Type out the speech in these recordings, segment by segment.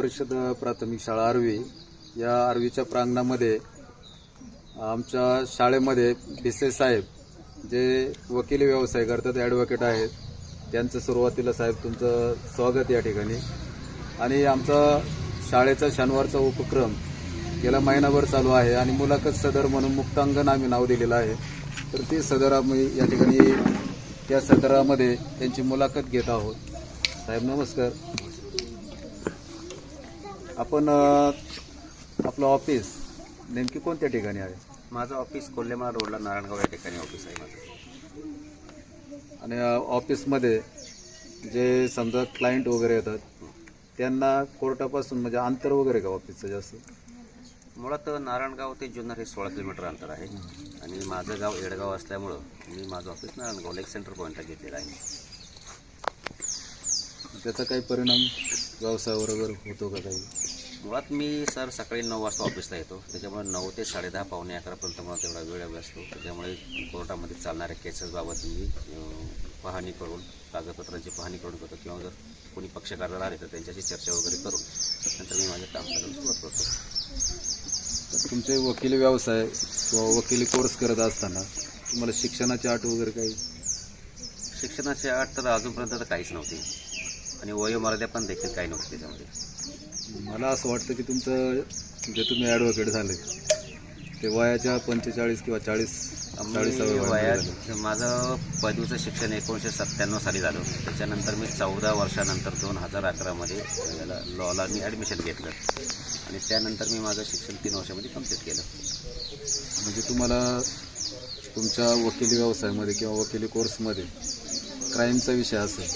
परिषद प्राथमिक शाळा आर्वी. या आर्वीच्या प्रांगणामध्ये आमच्या शाळेमध्ये भिसे साहेब जे वकिली व्यवसाय करतात ॲडव्होकेट आहेत त्यांचं सुरुवातीला साहेब तुमचं स्वागत या ठिकाणी. आणि आमचा शाळेचा शनिवारचा उपक्रम गेला महिनाभर चालू आहे आणि मुलाखत सदर म्हणून मुक्तांगण आम्ही नाव दिलेलं आहे. तर ते सदर आम्ही या ठिकाणी त्या सदरामध्ये त्यांची मुलाखत घेत आहोत. साहेब नमस्कार. आपण आपलं ऑफिस नेमकी कोणत्या ठिकाणी आहे? माझं ऑफिस कोल्हेमाळा रोडला नारायणगाव या ठिकाणी ऑफिस आहे माझं. आणि ऑफिसमध्ये जे समजा क्लायंट वगैरे येतात त्यांना कोर्टापासून म्हणजे अंतर वगैरे का ऑफिसचं जास्त? मुळात नारायणगाव ते जुन्नर हे सोळा किलोमीटर अंतर आहे. आणि माझं गाव येडगाव असल्यामुळं मी माझं ऑफिस नारायणगावला एक सेंटर पॉईंटला घेतलेलं आहे. त्याचा काही परिणाम व्यवसायावर वगैरे होतो का काही? मुळात मी सर सकाळी नऊ वाजता ऑफिसला येतो. त्याच्यामुळे नऊ ते साडेदहा पावणे अकरापर्यंत मला तेवढा वेळ असतो त्याच्यामुळे कोर्टामध्ये चालणाऱ्या केसेसबाबत मी पाहणी करून कागदपत्रांची पाहणी करून करतो किंवा जर कोणी पक्षकार आले तर त्यांच्याशी चर्चा वगैरे करून नंतर मी माझे काम करायला सुरुवात करतो. तर तुमचे वकिली व्यवसाय किंवा वकिली कोर्स करत असताना तुम्हाला शिक्षणाची आठ वगैरे काही? शिक्षणाची अट तर अजूनपर्यंत तर काहीच नव्हती. आणि वयोमर्यादा पण देखील काही नव्हती त्याच्यामध्ये. मला असं वाटतं की तुमचं जे तुम्ही ॲडव्होकेट झाले ते वयाच्या पंचेचाळीस किंवा चाळीस मी झाले. वयात माझं पदवीचं शिक्षण एकोणीसशे सत्त्याण्णव साली झालं त्याच्यानंतर मी चौदा वर्षानंतर दोन हजार अकरामध्ये याला लॉला मी ॲडमिशन घेतलं. आणि त्यानंतर मी माझं शिक्षण तीन वर्षामध्ये कंप्लीट केलं. म्हणजे तुम्हाला तुमच्या वकिली व्यवसायामध्ये किंवा वकिली कोर्समध्ये क्राईमचा विषय असेल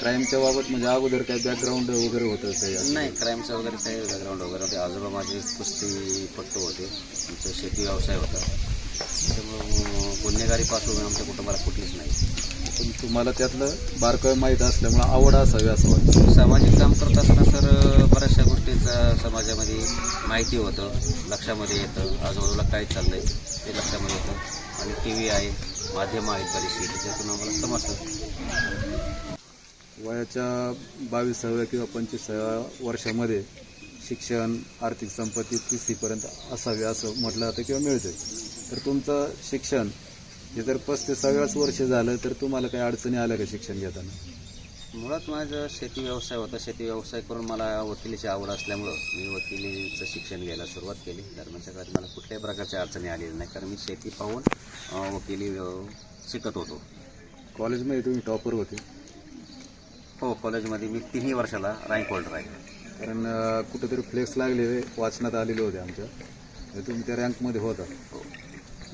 क्राईमच्या बाबत म्हणजे अगोदर काही बॅकग्राऊंड वगैरे होतं काही असं? नाही क्राईमचं वगैरे काही बॅकग्राऊंड वगैरे होते आजोबा माझे कुस्तीपट्टू होते. आमचं शेती व्यवसाय होता. त्यामुळं गुन्हेगारीपासून आमच्या कुटुंबाला कुठलीच नाही. पण तुम्हाला त्यातलं बारकावे माहीत असल्यामुळे आवड असावी असं वाटतं. सामाजिक काम करत असताना सर बऱ्याचशा गोष्टींचा समाजामध्ये माहिती होतं. लक्षामध्ये येतं. आजूबाजूला काय चाललंय ते लक्षामध्ये येतं. आणि टी व्ही आहे माध्यमं आहेत बरीचशी. त्याच्यातून आम्हाला समजतं. वयाच्या बावीसाव्या किंवा पंचवीसाव्या वर्षामध्ये शिक्षण आर्थिक संपत्ती तिसरीपर्यंत असावी असं म्हटलं जातं किंवा मिळते तर तुमचं शिक्षण हे जर पस्तीसाव्याच वर्ष झालं तर तुम्हाला काही अडचणी आल्या का शिक्षण घेताना? मुळात माझं शेती व्यवसाय होता. शेती व्यवसाय करून मला वकिलीची आवड असल्यामुळं मी वकिलीचं शिक्षण घ्यायला सुरुवात केली. दरम्यानच्या काळात मला कुठल्याही प्रकारच्या अडचणी आलेल्या नाही कारण मी शेती पाहून वकिली शिकत होतो. कॉलेजमध्ये तुम्ही टॉपर होते. हो कॉलेजमध्ये मी तिन्ही वर्षाला रँक होल्डर आहे. कारण कुठेतरी फ्लेक्स लागले वाचनात आलेले होते आमच्या. तर तुम्ही त्या रँकमध्ये होता. हो.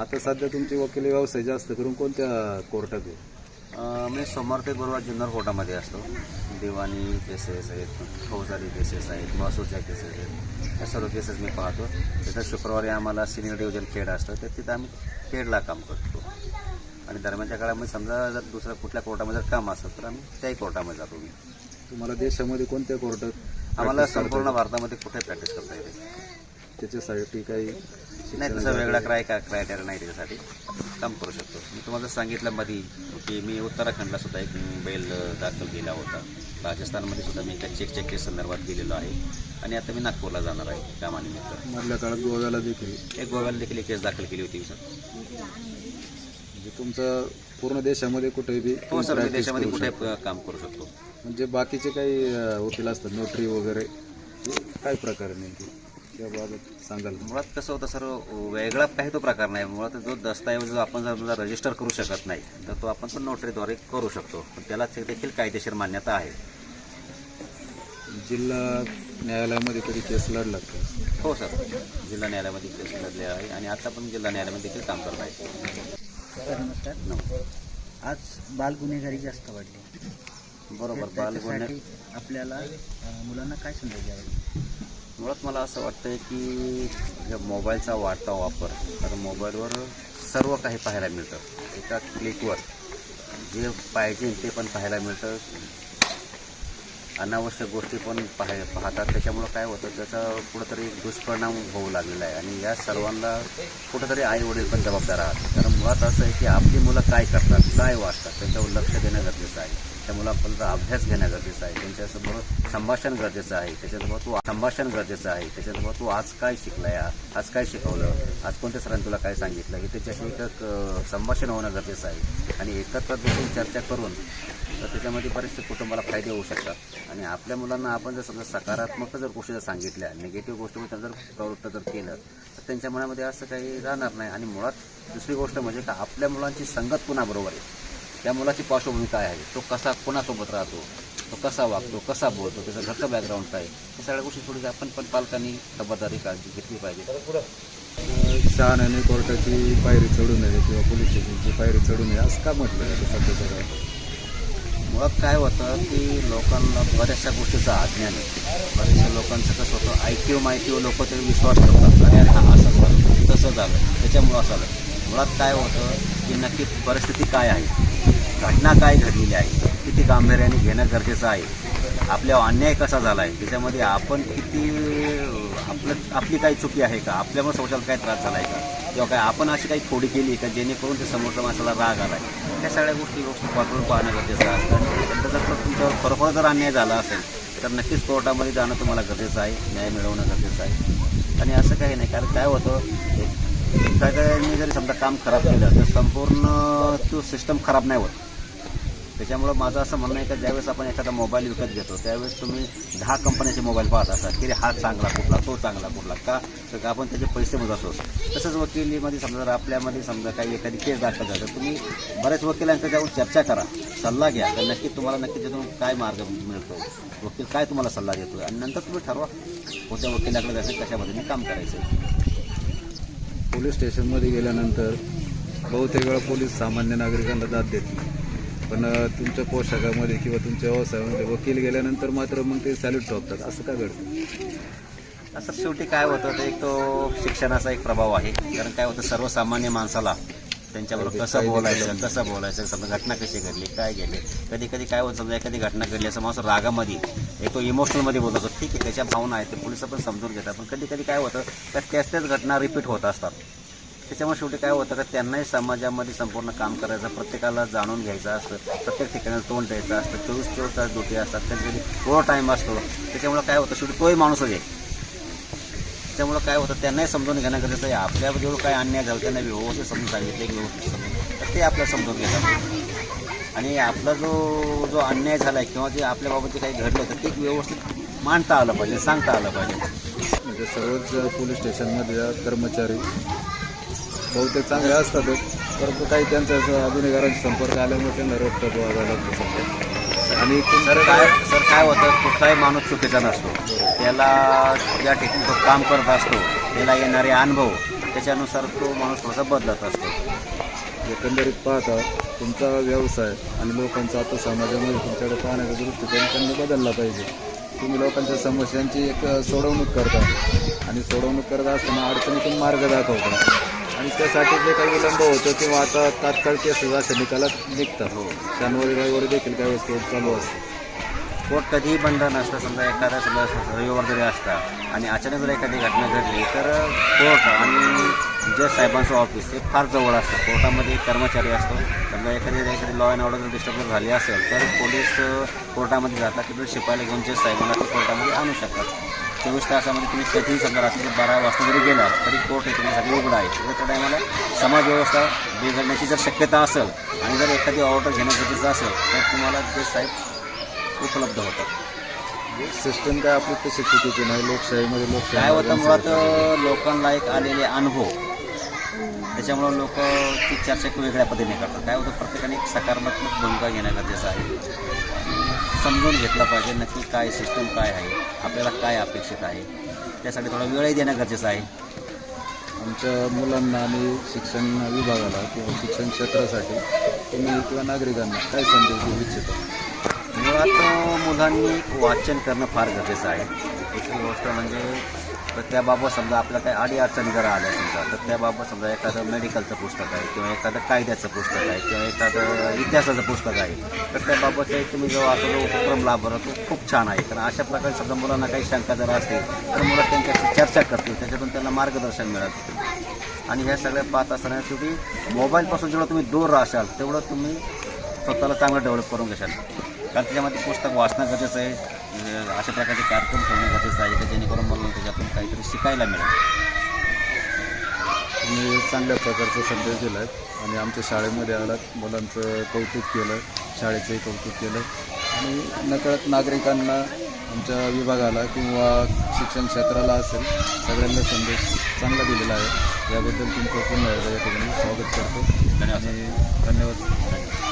आता सध्या तुमची वकिली व्यवसाय जास्त करून कोणत्या कोर्टात आहे मी सोमवार ते गुरुवार जुन्नर कोर्टामध्ये असतो. दिवाणी केसेस आहेत फौजदारी केसेस आहेत महसूलच्या केसेस आहेत. या सर्व केसेस मी पाहतो. तिथं शुक्रवारी आम्हाला सिनियर डिव्हिजन खेड असतं. तर तिथं आम्ही खेडला काम करतो. आणि दरम्यानच्या काळामध्ये समजा जर दुसऱ्या कुठल्या कोर्टामध्ये जर काम असतं तर आम्ही त्याही कोर्टामध्ये जातो मी तुम्हाला देशामध्ये कोणत्या कोर्टात आम्हाला संपूर्ण? भारतामध्ये कुठे प्रॅक्टिस करता येते? त्याच्यासाठी काही नाही तसा वेगळा क्राय क्रायटेरिया नाही त्याच्यासाठी. काम करू शकतो. मी तुम्हाला सांगितलं मध्ये की मी उत्तराखंडला सुद्धा एक बैल दाखल केला होता. राजस्थानमध्ये सुद्धा मी एका चेकच्या केस संदर्भात गेलेलो आहे. आणि आता मी नागपूरला जाणार आहे कामानिमित्त. मधल्या काळात गोव्याला देखील. एक गोव्याला देखील एक केस दाखल केली होती मी सर. तुमचं पूर्ण देशामध्ये कुठेही बी हो सर मी practice देशामध्ये करू कुठे शकता. काम करू शकतो. म्हणजे बाकीचे काही अं, वकील असतात नोटरी वगैरे हे काय प्रकार आहे नेमकी? त्याबाबत सांगाल का? मुळात कसं होतं सर वेगळा काही तो प्रकार नाही. मुळात जो दस्तऐवज जो आपण जर रजिस्टर करू शकत नाही तर तो आपण पण नोटरीद्वारे करू शकतो. पण त्याला ते देखील कायदेशीर मान्यता आहे. जिल्हा न्यायालयामध्ये कधी केस लढला का? हो सर. जिल्हा न्यायालयामध्ये केस लढले आहे आणि आता पण जिल्हा न्यायालयामध्ये देखील काम करत आहे. नमस्कार आज बाल गुन्हेगारी जास्त वाढली. बरोबर बाल गुन्हे. आपल्याला मुलांना काय संदेश द्यावा मुळात मला असं वाटतंय की मोबाईलचा वाढता वापर तर मोबाईलवर सर्व काही पाहायला मिळतं. एका क्लिकवर जे पाहिजे ते पण पाहायला मिळतं. अनावश्यक गोष्टी पण पाहाय पाहतात. त्याच्यामुळं काय होतं त्याचा कुठंतरी दुष्परिणाम होऊ लागलेला आहे. आणि या सर्वांना कुठंतरी आई वडील पण जबाबदार आहात. कारण मुळात असं आहे की आपली मुलं काय करतात काय वाचतात त्यांच्यावर लक्ष देणं गरजेचं आहे. त्यामुळे आपल्याला अभ्यास घेणं गरजेचं आहे त्यांच्यासोबत संभाषण गरजेचं आहे त्याच्यासोबत तू संभाषण गरजेचं आहे त्याच्यासोबत तू आज काय शिकलाय आज काय शिकवलं आज कोणत्या सरांनी तुला काय सांगितलं हे त्याच्याशी एक संभाषण होणं गरजेचं आहे. आणि एकत्र बसून चर्चा करून तर त्याच्यामध्ये बरेचसे कुटुंबाला फायदे होऊ शकतात. आणि आपल्या मुलांना आपण जर समजा सकारात्मक जर गोष्टी जर सांगितल्या निगेटिव्ह गोष्टी जर प्रवृत्त जर केलं तर त्यांच्या मनामध्ये असं काही राहणार नाही. आणि मुळात दुसरी गोष्ट म्हणजे का आपल्या मुलांची संगत कुणाबरोबर आहे? त्या मुलाची पार्श्वभूमी काय आहे? तो कसा कोणासोबत राहतो? तो कसा वागतो? कसा बोलतो? त्याचं घरचं बॅकग्राऊंड काय हे सगळ्या गोष्टी थोडी आपण पण पालकांनी खबरदारी काळजी घेतली पाहिजे. शहाण्याने कोर्टाची पायरी चढू नये किंवा पोलीस स्टेशनची पायरी चढू नये असं का म्हटलं जातं सध्याच्या काळात मुळात काय होतं की लोकांना बऱ्याचशा गोष्टीचं अज्ञान आहे. बऱ्याचशा लोकांचं कसं होतं ऐकीव माहितीवर लोक ते विश्वास ठेवतात. अरे अरे हा असं झालं तसं झालं त्याच्यामुळं असं झालं. मुळात काय होतं की नक्की परिस्थिती काय आहे? घटना काय घडलेली आहे? किती गांभीर्याने घेणं गरजेचं आहे? आपल्या अन्याय कसा झाला आहे त्याच्यामध्ये आपण किती आपलं आपली काही चुकी आहे का? आपल्यामुळे समाजाला काय त्रास झाला आहे का? किंवा काय आपण अशी काही खोडी केली का जेणेकरून ते समोरच्या माणसाला राग आला आहे त्या सगळ्या गोष्टी गोष्टी पाठवून पाहणं गरजेचं असतं. आणि त्यानंतर जर तुमच्यावर खरोखर जर अन्याय झाला असेल तर नक्कीच कोर्टामध्ये जाणं तुम्हाला गरजेचं आहे. न्याय मिळवणं गरजेचं आहे. आणि असं काही नाही कारण काय होतं एखाद्याने जरी समजा काम खराब केलं तर संपूर्ण तो सिस्टम खराब नाही होत. त्याच्यामुळं माझं असं म्हणणं आहे का ज्यावेळेस आपण एखादा मोबाईल विकत घेतो त्यावेळेस तुम्ही दहा कंपन्याचे मोबाईल पाहत असाल की हा चांगला कुठला तो चांगला कुठला का? तर आपण त्याचे पैसे मोजत असतो तसंच वकिलीमध्ये समजा जर आपल्यामध्ये समजा काही एखादी केस दाखल झाली तर तुम्ही बऱ्याच वकिलांच्या जाऊन चर्चा करा सल्ला घ्या तर नक्की तुम्हाला नक्की त्यातून काय मार्ग मिळतो? वकील काय तुम्हाला सल्ला देतो आणि नंतर तुम्ही ठरवा कोणत्या वकिलाकडे जायचं कशा पद्धतीने काम करायचं. पोलीस स्टेशनमध्ये गेल्यानंतर बहुतेक वेळा पोलीस सामान्य नागरिकांना दाद देत नाही. पण तुमच्या पोशाखामध्ये किंवा तुमच्या व्यवसायामध्ये वकील गेल्यानंतर मात्र मग ते सॅल्यूट ठोकतात. असं का घडतं? असं शेवटी काय होतं ते एक तो शिक्षणाचा एक प्रभाव आहे. कारण काय होतं सर्वसामान्य माणसाला त्यांच्याबरोबर कसं बोलायचं कसं बोलायचं समजा घटना कशी घडली काय गेले कधी कधी काय होतं समजा एखादी घटना घडली असं माणूस रागामध्ये एक तो इमोशनलमध्ये बोलतो ठीक आहे त्याच्या भावना आहेत ते पोलीस पण समजून घेतात. पण कधी कधी काय होतं तर त्याच त्याच घटना रिपीट होत असतात. त्याच्यामुळे शेवटी काय होतं का त्यांनाही समाजामध्ये संपूर्ण काम करायचं प्रत्येकाला जाणून घ्यायचं असतं प्रत्येक ठिकाणी तोंड द्यायचं असतं चोवीस चोवीस तास ड्युटी असतात त्यांच्याकडे थोडा टाईम असतो. त्याच्यामुळे काय होतं शेवटी तोही माणूसच आहे त्यामुळं काय होतं त्यांनाही समजून घेणं गरजेचं आहे. आपल्या जेवढं काय अन्याय झालं त्यांना व्यवस्थित समजून सांगितलं की व्यवस्थित समजून तर ते आपल्याला समजून घेतात. आणि आपला जो जो अन्याय झाला आहे किंवा जे आपल्याबाबत जे काही घडलं तर ते व्यवस्थित मांडता आलं पाहिजे सांगता आलं पाहिजे. म्हणजे सर्वच पोलीस स्टेशनमध्ये कर्मचारी बहुतेक चांगले असतातच परंतु काही त्यांचा गुन्हेगारांचा संपर्क आल्यामुळे त्यांना रोखतात वागायला आणि सर काय सर काय होतं? कुठलाही माणूस चुकीचा नसतो. त्याला ज्या ठिकाणी तो काम करत असतो त्याला येणारे अनुभव त्याच्यानुसार तो माणूस थोडासा बदलत असतो. एकंदरीत पाहता तुमचा व्यवसाय आणि लोकांचा आता समाजामध्ये तुमच्याकडे पाहण्याचा दृष्टिकोन त्यांनी बदलला पाहिजे. तुम्ही लोकांच्या समस्यांची एक सोडवणूक करता आणि सोडवणूक करत असताना अडचणीतून मार्ग दाखवता. आणि त्यासाठी जे काही विलंब होतो किंवा आता तात्काळ केसेस अशा निकालात निघतात. हो. शनिवारी रविवारी देखील काही वस्तू चालू असते कोर्ट कधीही बंद नसतं समजा एखादा समजा रविवार जरी असता आणि अचानक जर एखादी घटना घडली तर कोर्ट आणि जज साहेबांचं ऑफिस हे फार जवळ असतं. कोर्टामध्ये एक कर्मचारी असतो. समजा एखादी एखादी लॉ अँड ऑर्डर जर डिस्टर्ब झाली असेल तर पोलीस कोर्टामध्ये जातात तिथून शिपायला घेऊन जज साहेबांना ते कोर्टामध्ये आणू शकतात. चोवीस तासामध्ये तुम्ही कधीही समजा रात्री बारा वाजता जरी गेला तरी कोर्ट हे तुमच्यासाठी उघडा आहे. तर त्या टायमाला समाज व्यवस्था बिघडण्याची जर शक्यता असेल आणि जर एखादी ऑर्डर घेणं गरजेचं असेल तर तुम्हाला जज साहेब उपलब्ध होतात. सिस्टम काय आपली तशी चुकीची नाही लोकशाहीमध्ये लोकशाही काय होतं मुळात लोकांना एक आलेले अनुभव. त्याच्यामुळं लोक ती चर्चा वेगळ्या पद्धतीने करतात. काय होतं प्रत्येकाने एक सकारात्मक भूमिका घेणं गरजेचं आहे. समजून घेतलं पाहिजे नक्की काय सिस्टम काय आहे आपल्याला काय अपेक्षित आहे. त्यासाठी थोडा वेळही देणं गरजेचं आहे. आमच्या मुलांना आणि शिक्षण विभागाला किंवा शिक्षण क्षेत्रासाठी तुम्ही किंवा नागरिकांना काय संदेश देऊ इच्छिता? मुळात मुलांनी वाचन करणं फार गरजेचं आहे. दुसरी गोष्ट म्हणजे तर त्याबाबत समजा आपल्या काही आडी अडचणी जर आल्या समजा तर त्याबाबत समजा एखादं मेडिकलचं पुस्तक आहे किंवा एखादं कायद्याचं पुस्तक आहे किंवा एखादं इतिहासाचं पुस्तक आहे तर त्याबाबतचे तुम्ही जो आता जो उपक्रम लाभला तो खूप छान आहे. कारण अशा प्रकारे समजा मुलांना काही शंका जर असतील तर मुलं त्यांच्याशी चर्चा करतील त्याच्यातून त्यांना मार्गदर्शन मिळत आणि ह्या सगळ्या पाहत असताना शेवटी मोबाईलपासून जेवढं तुम्ही दूर राहशाल तेवढं तुम्ही स्वतःला चांगलं डेव्हलप करून घेशाल. कारण त्याच्यामध्ये पुस्तक वाचणं गरजेचं आहे. अशा प्रकारचे कार्यक्रम ठेवणं गरजेचं आहे की जेणेकरून मुलांना त्याच्यातून काहीतरी शिकायला मिळेल. तुम्ही चांगल्या प्रकारचा संदेश दिला आहे आणि आमच्या शाळेमध्ये आलात मुलांचं कौतुक केलं शाळेचंही कौतुक केलं. आणि नकळत नागरिकांना आमच्या विभागाला किंवा शिक्षण क्षेत्राला असेल सगळ्यांना संदेश चांगला दिलेला आहे. याबद्दल तुमचं पुन्हा एकदा या ठिकाणी स्वागत करतो. धन्यवाद. आणि धन्यवाद.